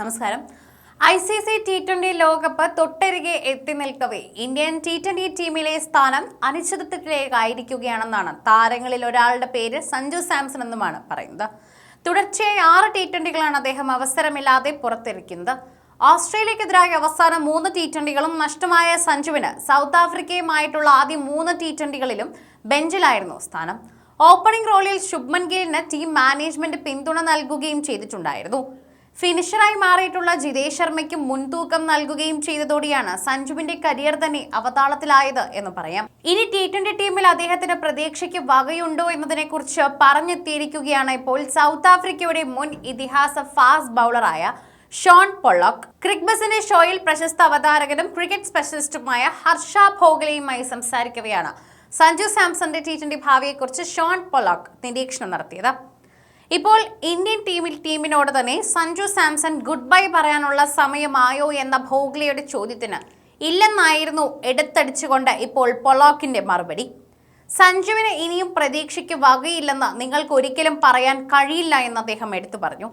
നമസ്കാരം. I C C T twenty ലോകകപ്പ് തൊട്ടരികെ എത്തി നിൽക്കവേ. ഇന്ത്യൻ ടി ട്വന്റി ടീമിലെ സ്ഥാനം അനിശ്ചിതത്വത്തിലേക്കായിരിക്കുകയാണെന്നാണ് താരങ്ങളിൽ ഒരാളുടെ പേര് സഞ്ജു സാംസൺ എന്നുമാണ് പറയുന്നത്. തുടർച്ചയായി ആറ് ടി ട്വന്റികളാണ് അദ്ദേഹം അവസരമില്ലാതെ പുറത്തിരിക്കുന്നത്. ഓസ്ട്രേലിയക്കെതിരായ അവസാന മൂന്ന് ടി ട്വന്റികളും നഷ്ടമായ സഞ്ജുവിന് സൗത്ത് ആഫ്രിക്കയുമായിട്ടുള്ള ആദ്യ മൂന്ന് ടി ട്വന്റികളിലും ബെഞ്ചിലായിരുന്നു സ്ഥാനം. ഓപ്പണിംഗ് റോളിൽ ശുഭ്മൻ ഗിലിന് ടീം മാനേജ്മെന്റ് പിന്തുണ നൽകുകയും ചെയ്തിട്ടുണ്ടായിരുന്നു. ഫിനിഷറായി മാറിയിട്ടുള്ള ജിതേഷ് ശർമ്മയ്ക്ക് മുൻതൂക്കം നൽകുകയും ചെയ്തതോടെയാണ് സഞ്ജുവിന്റെ കരിയർ തന്നെ അവതാളത്തിലായത് എന്ന് പറയാം. ഇനി ടി ട്വന്റി ടീമിൽ അദ്ദേഹത്തിന് പ്രതീക്ഷയ്ക്ക് വകയുണ്ടോ എന്നതിനെ കുറിച്ച് പറഞ്ഞെത്തിയിരിക്കുകയാണ് ഇപ്പോൾ സൗത്ത് ആഫ്രിക്കയുടെ മുൻ ഇതിഹാസ ഫാസ്റ്റ് ബൗളറായ ഷോൺ പൊള്ളോക്ക് ക്രിക്ബസിന്റെ ഷോയിൽ പ്രശസ്ത അവതാരകനും ക്രിക്കറ്റ് സ്പെഷ്യലിസ്റ്റുമായ ഹർഷ ഭോഗലെയുമായി സംസാരിക്കവെയാണ് സഞ്ജു സാംസന്റെ ടി ട്വന്റി ഭാവിയെക്കുറിച്ച് ഷോൺ പൊളോക്ക് നിരീക്ഷണം നടത്തിയത്. ഇപ്പോൾ ഇന്ത്യൻ ടീമിൽ ടീമിനോട് തന്നെ സഞ്ജു സാംസൺ ഗുഡ് ബൈ പറയാനുള്ള സമയമായോ എന്ന ഭോഗ്ലിയുടെ ചോദ്യത്തിന് ഇല്ലെന്നായിരുന്നു എടുത്തടിച്ചുകൊണ്ട് ഇപ്പോൾ പൊളോക്കിന്റെ മറുപടി. സഞ്ജുവിന് ഇനിയും പ്രതീക്ഷയ്ക്ക് വകയില്ലെന്ന് നിങ്ങൾക്ക് ഒരിക്കലും പറയാൻ കഴിയില്ല എന്ന് അദ്ദേഹം എടുത്തു പറഞ്ഞു.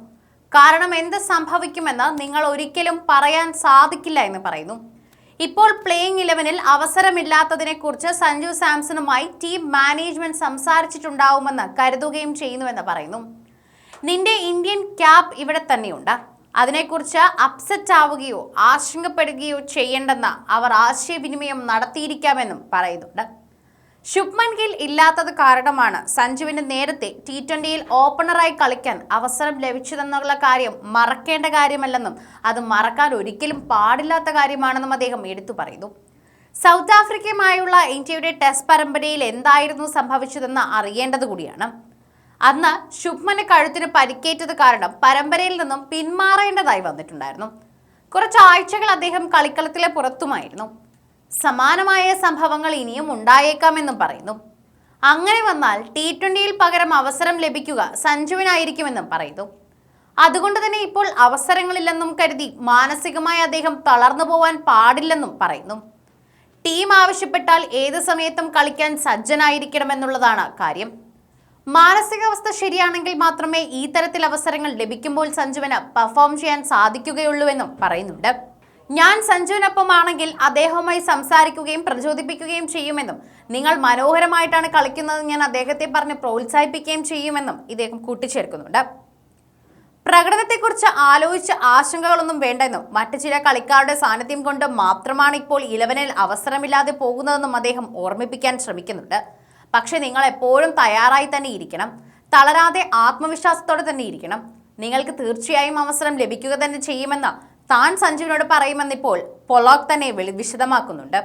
കാരണം എന്ത് സംഭവിക്കുമെന്ന് നിങ്ങൾ ഒരിക്കലും പറയാൻ സാധിക്കില്ല എന്ന് പറയുന്നു. ഇപ്പോൾ പ്ലേയിങ് ഇലവനിൽ അവസരമില്ലാത്തതിനെക്കുറിച്ച് സഞ്ജു സാംസണുമായി ടീം മാനേജ്മെന്റ് സംസാരിച്ചിട്ടുണ്ടാവുമെന്ന് കരുതുകയും ചെയ്യുന്നുവെന്ന് പറയുന്നു. നിന്റെ ഇന്ത്യൻ ക്യാബ് ഇവിടെ തന്നെയുണ്ട്. അതിനെക്കുറിച്ച് അപ്സെറ്റ് ആവുകയോ ആശങ്കപ്പെടുകയോ ചെയ്യേണ്ടെന്ന് അവർ ആശയവിനിമയം നടത്തിയിരിക്കാമെന്നും പറയുന്നുണ്ട്. ശുഭ്മൻ ഗിൽ ഇല്ലാത്തത് കാരണമാണ് സഞ്ജുവിന് നേരത്തെ ടി ട്വന്റിയിൽ ഓപ്പണറായി കളിക്കാൻ അവസരം ലഭിച്ചതെന്നുള്ള കാര്യം മറക്കേണ്ട കാര്യമല്ലെന്നും അത് മറക്കാൻ ഒരിക്കലും പാടില്ലാത്ത കാര്യമാണെന്നും അദ്ദേഹം എടുത്തു പറയുന്നു. സൗത്ത് ആഫ്രിക്കയുമായുള്ള ഇന്ത്യയുടെ ടെസ്റ്റ് പരമ്പരയിൽ എന്തായിരുന്നു സംഭവിച്ചതെന്ന് അറിയേണ്ടത് കൂടിയാണ്. അന്ന് ശുഭ്മന് കഴുത്തിന് പരിക്കേറ്റത് കാരണം പരമ്പരയിൽ നിന്നും പിന്മാറേണ്ടതായി വന്നിട്ടുണ്ടായിരുന്നു. കുറച്ച് ആഴ്ചകൾ അദ്ദേഹം കളിക്കളത്തിലെ പുറത്തുമായിരുന്നു. സമാനമായ സംഭവങ്ങൾ ഇനിയും ഉണ്ടായേക്കാമെന്നും പറയുന്നു. അങ്ങനെ വന്നാൽ ടി ട്വന്റിയിൽ പകരം അവസരം ലഭിക്കുക സഞ്ജുവിനായിരിക്കുമെന്നും പറയുന്നു. അതുകൊണ്ട് തന്നെ ഇപ്പോൾ അവസരങ്ങളില്ലെന്നും കരുതി മാനസികമായി അദ്ദേഹം തളർന്നു പോവാൻ പാടില്ലെന്നും പറയുന്നു. ടീം ആവശ്യപ്പെട്ടാൽ ഏത് സമയത്തും കളിക്കാൻ സജ്ജനായിരിക്കണമെന്നുള്ളതാണ് കാര്യം. മാനസികാവസ്ഥ ശരിയാണെങ്കിൽ മാത്രമേ ഈ തരത്തിൽ അവസരങ്ങൾ ലഭിക്കുമ്പോൾ സഞ്ജുവിന് പെർഫോം ചെയ്യാൻ സാധിക്കുകയുള്ളൂവെന്നും പറയുന്നുണ്ട്. ഞാൻ സഞ്ജുവിനൊപ്പമാണെങ്കിൽ അദ്ദേഹവുമായി സംസാരിക്കുകയും പ്രചോദിപ്പിക്കുകയും ചെയ്യുമെന്നും നിങ്ങൾ മനോഹരമായിട്ടാണ് കളിക്കുന്നത് ഞാൻ അദ്ദേഹത്തെ പറഞ്ഞ് പ്രോത്സാഹിപ്പിക്കുകയും ചെയ്യുമെന്നും ഇദ്ദേഹം കൂട്ടിച്ചേർക്കുന്നുണ്ട്. പ്രകടനത്തെക്കുറിച്ച് ആലോചിച്ച് ആശങ്കകളൊന്നും വേണ്ടെന്നും മറ്റു ചില കളിക്കാരുടെ സാന്നിധ്യം കൊണ്ട് മാത്രമാണ് ഇപ്പോൾ ഇലവനിൽ അവസരമില്ലാതെ പോകുന്നതെന്നും അദ്ദേഹം ഓർമ്മിപ്പിക്കാൻ ശ്രമിക്കുന്നുണ്ട്. പക്ഷേ നിങ്ങൾ എപ്പോഴും തയ്യാറായി തന്നെ ഇരിക്കണം. തളരാതെ ആത്മവിശ്വാസത്തോടെ തന്നെ ഇരിക്കണം. നിങ്ങൾക്ക് തീർച്ചയായും അവസരം ലഭിക്കുക തന്നെ ചെയ്യുമെന്ന് താൻ സഞ്ജുവിനോട് പറയുമെന്നിപ്പോൾ പൊളോക്ക് തന്നെ വിശദമാക്കുന്നുണ്ട്.